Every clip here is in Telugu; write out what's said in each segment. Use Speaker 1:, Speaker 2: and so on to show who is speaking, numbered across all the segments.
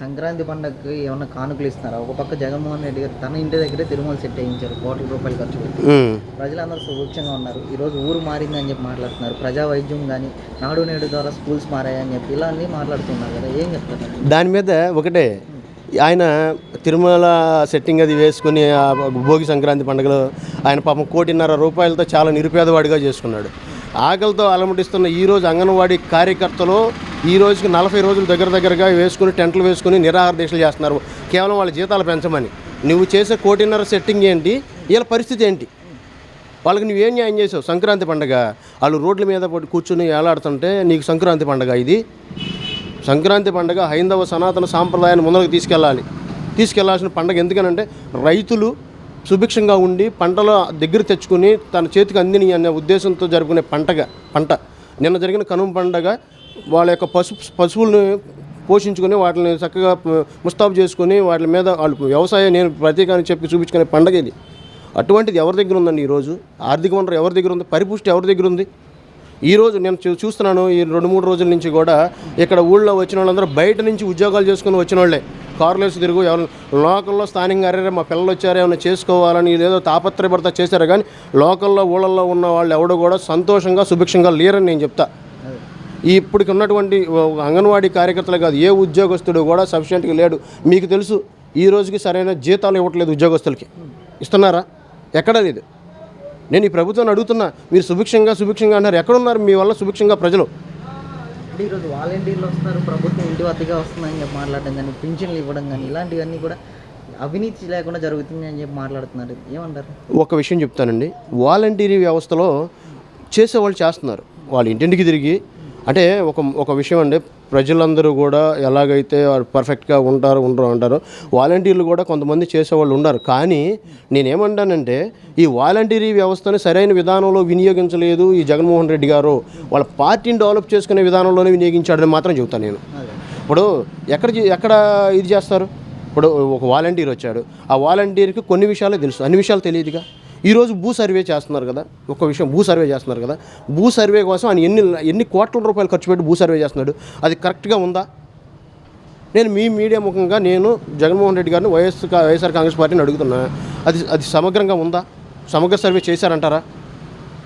Speaker 1: సంక్రాంతి పండగకి ఏమన్నా కానుకలు ఇస్తున్నారా ఒక పక్క జగన్మోహన్ రెడ్డి గారు తన ఇంటి దగ్గరే తిరుమల సెట్ వేయించారు కోట్ల రూపాయలు ఖర్చు పెట్టి. ప్రజలందరూ సుభిక్షంగా ఉన్నారు. ఈరోజు ఊరు మారిందని చెప్పి మాట్లాడుతున్నారు. ప్రజా వైద్యం కానీ నాడు నేడు ద్వారా స్కూల్స్ మారాయని చెప్పి ఇలా అన్నీ మాట్లాడుతున్నారు కదా. ఏం చెప్తారు?
Speaker 2: దాని మీద ఒకటే. ఆయన తిరుమల సెట్టింగ్ అది వేసుకుని ఆ భోగి సంక్రాంతి పండుగలో ఆయన పాపం కోటిన్నర రూపాయలతో చాలా నిరుపేదవాడిగా చేసుకున్నాడు. ఆకలితో అలమటిస్తున్న ఈ రోజు అంగన్వాడీ కార్యకర్తలు ఈ రోజుకి నలభై రోజులు దగ్గర దగ్గరగా వేసుకుని టెంట్లు వేసుకుని నిరాహార దీక్షలు చేస్తున్నారు. కేవలం వాళ్ళ జీతాలు పెంచమని. నువ్వు చేసే కోటిన్నర సెట్టింగ్ ఏంటి? వీళ్ళ పరిస్థితి ఏంటి? వాళ్ళకి నువ్వేం న్యాయం చేసావు? సంక్రాంతి పండగ. వాళ్ళు రోడ్ల మీద పడి కూర్చుని ఏలాడుతుంటే నీకు సంక్రాంతి పండగ ఇది. సంక్రాంతి పండగ హైందవ సనాతన సాంప్రదాయాన్ని ముందరకు తీసుకెళ్ళాలి. తీసుకెళ్ళాల్సిన పండగ ఎందుకనంటే రైతులు సుభిక్షంగా ఉండి పంటల దగ్గర తెచ్చుకుని తన చేతికి అందిని అనే ఉద్దేశంతో జరుపుకునే పంటగా పంట. నిన్న జరిగిన కనుమ పండగ వాళ్ళ యొక్క పశు పశువులను పోషించుకొని వాటిని చక్కగా ముస్తాబు చేసుకొని వాటి మీద వాళ్ళు వ్యవసాయం నేను ప్రత్యేకాన్ని చెప్పి చూపించుకునే పండగ ఇది. అటువంటిది ఎవరి దగ్గర ఉందండి ఈరోజు ఆర్థిక వనరు ఎవరి దగ్గర ఉంది? పరిపుష్టి ఎవరి దగ్గర ఉంది? ఈ రోజు నేను చూ- చూస్తున్నాను ఈ రెండు మూడు రోజుల నుంచి కూడా ఇక్కడ ఊళ్ళో వచ్చిన వాళ్ళందరూ బయట నుంచి ఉద్యోగాలు చేసుకుని వచ్చిన వాళ్ళే. కార్లు వేసి తిరుగు ఎవరు లోకల్లో స్థానికంగా అరే మా పిల్లలు వచ్చారు ఏమైనా చేసుకోవాలని ఏదో తాపత్రయపడతా చేశారు కానీ లోకల్లో ఊళ్ళల్లో ఉన్న వాళ్ళు ఎవడో కూడా సంతోషంగా సుభిక్షంగా లేరని నేను చెప్తా. ఈ ఇప్పటికి ఉన్నటువంటి అంగన్వాడీ కార్యకర్తలు కాదు ఏ ఉద్యోగస్తుడు కూడా సఫిషియెంట్గా లేడు. మీకు తెలుసు ఈ రోజుకి సరైన జీతాలు ఇవ్వట్లేదు ఉద్యోగస్తులకి. ఇస్తున్నారా? ఎక్కడా లేదు నేను ఈ ప్రభుత్వాన్ని అడుగుతున్నా మీరు సుభిక్షంగా సుభిక్షంగా అన్నారు. ఎక్కడున్నారు మీ వల్ల సుభిక్షంగా ప్రజలు?
Speaker 1: అంటే ఈరోజు వాలంటీర్లు వస్తున్నారు ప్రభుత్వం ఇంటి వద్దగా వస్తుందని చెప్పి మాట్లాడడం కానీ పింఛన్లు ఇవ్వడం కానీ ఇలాంటివన్నీ కూడా అవినీతి లేకుండా జరుగుతుంది అని చెప్పి మాట్లాడుతున్నారు. ఏమంటారు?
Speaker 2: ఒక విషయం చెప్తానండి. వాలంటీరీ వ్యవస్థలో చేసేవాళ్ళు చేస్తున్నారు. వాళ్ళు ఇంటింటికి తిరిగి అంటే ఒక ఒక విషయం అండి ప్రజలందరూ కూడా ఎలాగైతే పర్ఫెక్ట్గా ఉంటారు ఉండరు అంటారు వాలంటీర్లు కూడా కొంతమంది చేసేవాళ్ళు ఉన్నారు. కానీ నేనేమంటానంటే ఈ వాలంటీరీ వ్యవస్థని సరైన విధానంలో వినియోగించలేదు ఈ జగన్మోహన్ రెడ్డి గారు. వాళ్ళ పార్టీని డెవలప్ చేసుకునే విధానంలోనే వినియోగించాడని మాత్రం చెబుతాను నేను. ఇప్పుడు ఎక్కడ ఎక్కడ ఇది చేస్తారు? ఇప్పుడు ఒక వాలంటీర్ వచ్చాడు. ఆ వాలంటీర్కి కొన్ని విషయాలే తెలుసు. అన్ని విషయాలు తెలియదుగా? ఈరోజు భూ సర్వే చేస్తున్నారు కదా ఒక విషయం భూ సర్వే చేస్తున్నారు కదా భూ సర్వే కోసం ఆయన ఎన్ని ఎన్ని కోట్ల రూపాయలు ఖర్చు పెట్టి భూ సర్వే చేస్తున్నాడు అది కరెక్ట్గా ఉందా? నేను మీ మీడియా ముఖంగా నేను జగన్మోహన్ రెడ్డి గారిని వైఎస్ వైఎస్ఆర్ కాంగ్రెస్ పార్టీని అడుగుతున్నా అది అది సమగ్రంగా ఉందా? సమగ్ర సర్వే చేశారంటారా?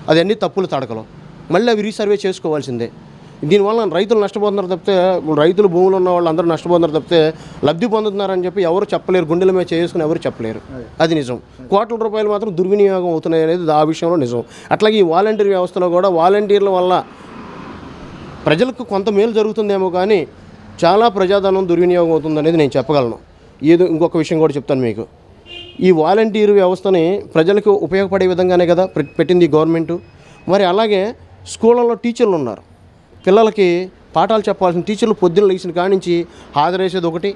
Speaker 2: అది అన్ని తప్పులు తడకలు. మళ్ళీ అవి రీసర్వే చేసుకోవాల్సిందే. దీనివల్ల రైతులు నష్టపోతున్నారు తప్పితే రైతులు భూములు ఉన్న వాళ్ళు అందరూ నష్టపోతున్నారు తప్పితే లబ్ధి పొందుతున్నారని చెప్పి ఎవరు చెప్పలేరు. గుండెల మీద చేసుకుని ఎవరు చెప్పలేరు. అది. నిజం. కోట్ల రూపాయలు మాత్రం దుర్వినియోగం అవుతున్నాయి అనేది ఆ విషయంలో నిజం. అట్లాగే ఈ వాలంటీర్ వ్యవస్థలో కూడా వాలంటీర్ల వల్ల ప్రజలకు కొంత మేలు జరుగుతుందేమో కానీ చాలా ప్రజాధనం దుర్వినియోగం అవుతుంది అనేది నేను చెప్పగలను. ఏదో ఇంకొక విషయం కూడా చెప్తాను మీకు. ఈ వాలంటీర్ వ్యవస్థని ప్రజలకు ఉపయోగపడే విధంగానే కదా పెట్టింది గవర్నమెంట్. మరి అలాగే స్కూళ్ళల్లో టీచర్లు ఉన్నారు. పిల్లలకి పాఠాలు చెప్పాల్సిన టీచర్లు పొద్దున్న లేచిన కానించి హాజరేసేది ఒకటి.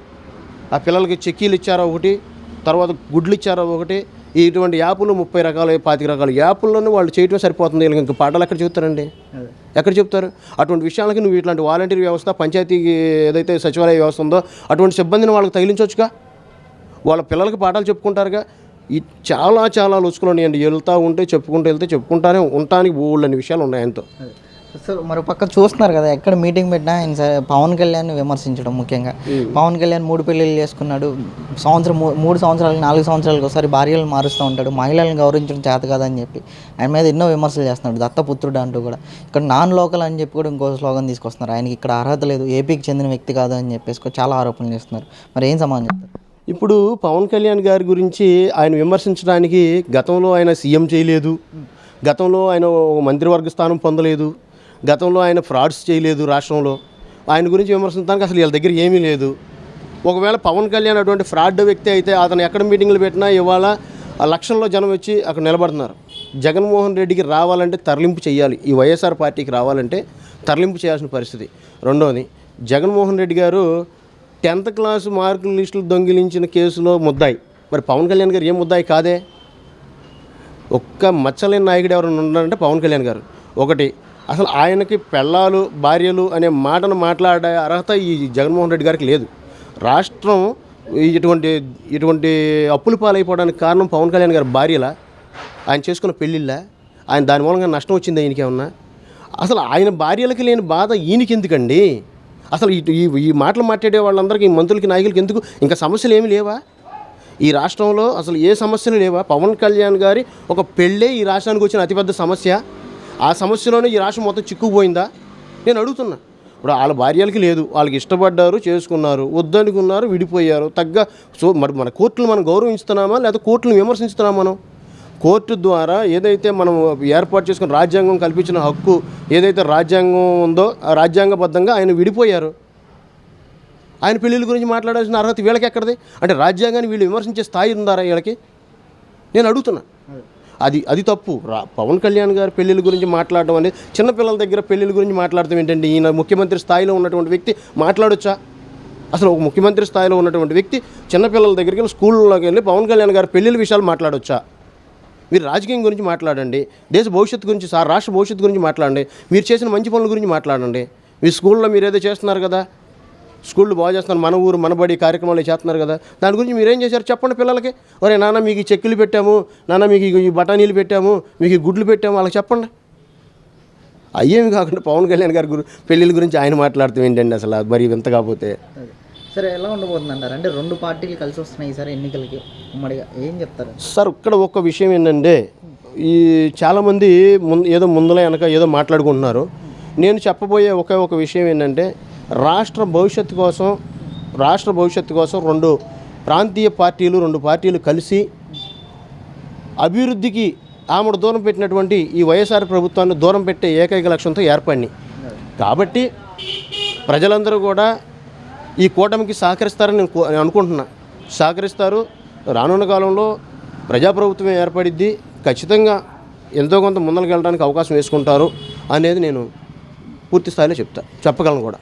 Speaker 2: ఆ పిల్లలకి చెక్కీలు ఇచ్చారో ఒకటి తర్వాత గుడ్లు ఇచ్చారో ఒకటి. ఇటువంటి యాపులు ముప్పై రకాలు పాతిక రకాల యాపుల్లోనే వాళ్ళు చేయటమే సరిపోతుంది. వీళ్ళకి ఇంకా పాఠాలు ఎక్కడ చెబుతారండి?
Speaker 1: అదే.
Speaker 2: ఎక్కడ చెప్తారు అటువంటి విషయాలకి నువ్వు ఇట్లాంటి వాలంటీర్ వ్యవస్థ పంచాయతీ ఏదైతే సచివాలయ వ్యవస్థ ఉందో అటువంటి సిబ్బందిని వాళ్ళకి తగిలించవచ్చుగా? వాళ్ళ పిల్లలకి పాఠాలు చెప్పుకుంటారుగా? ఈ చాలా చాలా లుచుకులు ఉన్నాయండి. వెళ్తూ ఉంటే చెప్పుకుంటూ వెళ్తే చెప్పుకుంటానే ఉండటానికి ఊళ్ళని విషయాలు ఉన్నాయి ఆయనతో.
Speaker 1: సో మరో పక్క చూస్తున్నారు కదా ఎక్కడ మీటింగ్ పెట్టినా ఆయన పవన్ కళ్యాణ్ విమర్శించడం ముఖ్యంగా. పవన్ కళ్యాణ్ మూడు పెళ్ళిళ్ళు చేసుకున్నాడు సంవత్సరం మూడు సంవత్సరాలు నాలుగు సంవత్సరాలకు ఒకసారి భార్యలను మారుస్తూ ఉంటాడు మహిళలను గౌరవించడం చేత కాదని చెప్పి ఆయన మీద ఎన్నో విమర్శలు చేస్తున్నాడు దత్తపుత్రుడు అంటూ కూడా. ఇక్కడ నాన్ లోకల్ అని చెప్పి కూడా ఇంకో స్లోగన్ తీసుకొస్తున్నారు ఆయనకి ఇక్కడ అర్హత లేదు ఏపీకి చెందిన వ్యక్తి కాదు అని చెప్పేసి చాలా ఆరోపణలు చేస్తున్నారు. మరి ఏం సమాధానం చెప్తారు?
Speaker 2: ఇప్పుడు పవన్ కళ్యాణ్ గారి గురించి ఆయన విమర్శించడానికి గతంలో ఆయన సీఎం చేయలేదు గతంలో ఆయన మంత్రివర్గ స్థానం పొందలేదు గతంలో ఆయన ఫ్రాడ్స్ చేయలేదు రాష్ట్రంలో. ఆయన గురించి విమర్శించడానికి అసలు వీళ్ళ దగ్గర ఏమీ లేదు. ఒకవేళ పవన్ కళ్యాణ్ అటువంటి ఫ్రాడ్ వ్యక్తి అయితే అతను ఎక్కడ మీటింగ్లు పెట్టినా ఇవాళ ఆ లక్షల్లో జనం వచ్చి అక్కడ నిలబడుతున్నారు. జగన్మోహన్ రెడ్డికి రావాలంటే తరలింపు చేయాలి. ఈ వైఎస్ఆర్ పార్టీకి రావాలంటే తరలింపు చేయాల్సిన పరిస్థితి. రెండవది జగన్మోహన్ రెడ్డి గారు టెన్త్ క్లాస్ మార్కుల లిస్టులు దొంగిలించిన కేసులో ముద్దాయి. మరి పవన్ కళ్యాణ్ గారు ఏం ముద్దాయి కాదే? ఒక్క మచ్చలేని నాయకుడు ఎవరైనా ఉన్నారంటే పవన్ కళ్యాణ్ గారు. ఒకటి అసలు ఆయనకి పెళ్ళాలు భార్యలు అనే మాటను మాట్లాడే అర్హత ఈ జగన్మోహన్ రెడ్డి గారికి లేదు. రాష్ట్రం ఇటువంటి ఇటువంటి అప్పులు పాలైపోవడానికి కారణం పవన్ కళ్యాణ్ గారి భార్యలా? ఆయన చేసుకున్న పెళ్ళిళ్ళ? ఆయన దాని మూలంగా నష్టం వచ్చింది ఆయనకేమన్నా అసలు ఆయన భార్యలకి లేని బాధ ఈయనకి ఎందుకండి అసలు ఇటు ఈ ఈ మాటలు మాట్లాడే వాళ్ళందరికీ ఈ మంత్రులకి నాయకులకి ఎందుకు? ఇంకా సమస్యలు ఏమి లేవా? ఈ రాష్ట్రంలో అసలు ఏ సమస్యలు లేవా? పవన్ కళ్యాణ్ గారి ఒక పెళ్ళే ఈ రాష్ట్రానికి వచ్చిన అతిపెద్ద సమస్య. ఆ సమస్యలోనే ఈ రాష్ట్రం మొత్తం చిక్కుకుపోయిందా? నేను అడుగుతున్నా. ఇప్పుడు వాళ్ళ భార్యలకి లేదు వాళ్ళకి ఇష్టపడ్డారు చేసుకున్నారు వద్దనుకున్నారు విడిపోయారు తగ్గ సో మరి మన కోర్టులు మనం గౌరవించుతున్నామా లేదా కోర్టులను విమర్శించుతున్నామా మనం? కోర్టు ద్వారా ఏదైతే మనం ఏర్పాటు చేసుకున్న రాజ్యాంగం కల్పించిన హక్కు ఏదైతే రాజ్యాంగం ఉందో ఆ రాజ్యాంగబద్ధంగా ఆయన విడిపోయారు. ఆయన పెళ్ళిళ్ళ గురించి మాట్లాడాల్సిన అర్హత వీళ్ళకి ఎక్కడది? అంటే రాజ్యాంగాన్ని వీళ్ళు విమర్శించే స్థాయి ఉందారా వీళ్ళకి నేను అడుగుతున్నా. అది అది తప్పు. రా పవన్ కళ్యాణ్ గారి పెళ్ళిళ్ళ గురించి మాట్లాడడం అనేది చిన్నపిల్లల దగ్గర పెళ్ళిళ్ళ గురించి మాట్లాడటం ఏంటండి? ఈయన ముఖ్యమంత్రి స్థాయిలో ఉన్నటువంటి వ్యక్తి మాట్లాడొచ్చా? అసలు ఒక ముఖ్యమంత్రి స్థాయిలో ఉన్నటువంటి వ్యక్తి చిన్నపిల్లల దగ్గరికి వెళ్ళి స్కూల్లోకి వెళ్ళి పవన్ కళ్యాణ్ గారి పెళ్ళిళ్ళ విషయాలు మాట్లాడొచ్చా? మీరు రాజకీయం గురించి మాట్లాడండి. దేశ భవిష్యత్తు గురించి సార్ రాష్ట్ర భవిష్యత్తు గురించి మాట్లాడండి. మీరు చేసిన మంచి పనుల గురించి మాట్లాడండి. మీ స్కూల్లో మీరు ఏదో చేస్తున్నారు కదా? స్కూళ్ళు బాగా చేస్తున్నారు మన ఊరు మన బడి కార్యక్రమాలు చేస్తున్నారు కదా. దాని గురించి మీరేం చేశారు? చెప్పండి పిల్లలకి. ఒరే నాన్న మీకు ఈ చెక్కులు పెట్టాము. నాన్న మీకు ఈ బఠానీలు పెట్టాము. మీకు ఈ గుడ్లు పెట్టాము. వాళ్ళకి చెప్పండి. అయ్యేమి కాకుండా పవన్ కళ్యాణ్ గారి గురి పెళ్ళిళ్ళ గురించి ఆయన మాట్లాడుతూ ఏంటండి అసలు? మరి వింత కాకపోతే.
Speaker 1: సరే ఎలా ఉండబోతుంది అంటారు అంటే రెండు పార్టీలు కలిసి వస్తున్నాయి ఈసారి ఎన్నికలకి. ఉమ్మడిగా ఏం చెప్తారు?
Speaker 2: సార్ ఇక్కడ ఒక్క విషయం ఏంటంటే ఈ చాలామంది ముందు ఏదో ముందుల వెనక ఏదో మాట్లాడుకుంటున్నారు. నేను చెప్పబోయే ఒకే ఒక విషయం ఏంటంటే రాష్ట్ర భవిష్యత్తు కోసం రాష్ట్ర భవిష్యత్తు కోసం రెండు ప్రాంతీయ పార్టీలు రెండు పార్టీలు కలిసి అభివృద్ధికి ఆమెడు దూరం పెట్టినటువంటి ఈ వైఎస్ఆర్ ప్రభుత్వాన్ని దూరం పెట్టే ఏకైక లక్ష్యంతో ఏర్పడినాయి. కాబట్టి ప్రజలందరూ కూడా ఈ కూటమికి సహకరిస్తారని నేను నేను అనుకుంటున్నా. సహకరిస్తారు. రానున్న కాలంలో ప్రజాప్రభుత్వం ఏర్పడిద్ది. ఖచ్చితంగా ఎంతో కొంత ముందరికి వెళ్ళడానికి అవకాశం వేసుకుంటారు అనేది నేను పూర్తి స్థాయిలో చెప్తా చెప్పగలను కూడా.